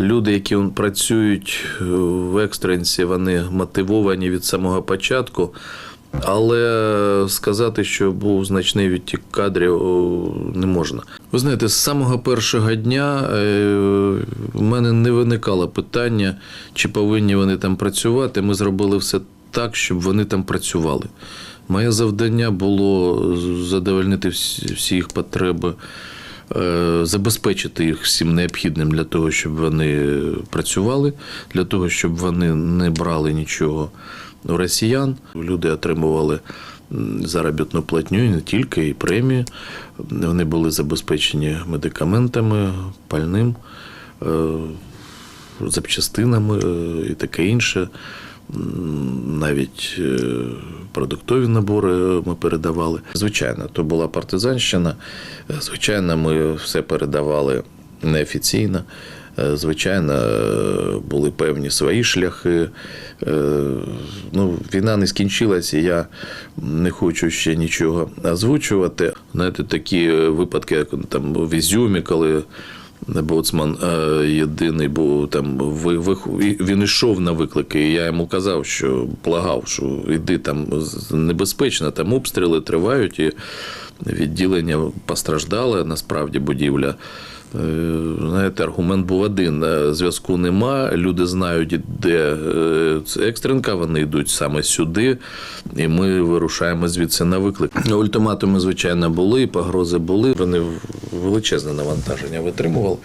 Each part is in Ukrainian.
Люди, які працюють е, в екстренці, вони мотивовані від самого початку. Але сказати, що був значний відтік кадрів, не можна. Ви знаєте, з самого першого дня е, в мене не виникало питання, чи повинні вони там працювати. Ми зробили все так, щоб вони там працювали. Моє завдання було задовольнити всі їх потреби, е, забезпечити їх всім необхідним для того, щоб вони працювали, для того, щоб вони не брали нічого у росіян. Люди отримували заробітну платню і не тільки, і премії. Вони були забезпечені медикаментами, пальним, е, запчастинами е, і таке інше. Навіть е, продуктові набори ми передавали. Звичайно, то була партизанщина. Е, Звичайно, ми все передавали неофіційно. Е, Звичайно, е, були певні свої шляхи. Е, Ну, війна не скінчилася, я не хочу ще нічого озвучувати. Знаєте, такі випадки, як там в Ізюмі, коли Боцман єдиний бо там ви, ви, він йшов на виклики. І я йому казав, що благав, що йди там небезпечно, там обстріли тривають, і відділення постраждало, насправді будівля. Е, Знаєте, аргумент був один: е, зв'язку нема. Люди знають, де е, екстренка, вони йдуть саме сюди, і ми вирушаємо звідси на виклик. Ультиматуми, звичайно, були, погрози були. Вони величезне навантаження витримували.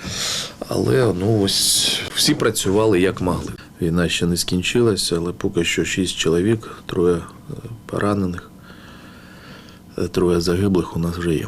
Але ну ось всі працювали як могли. Війна ще не скінчилася, але поки що шість чоловік, троє поранених, троє загиблих у нас вже є.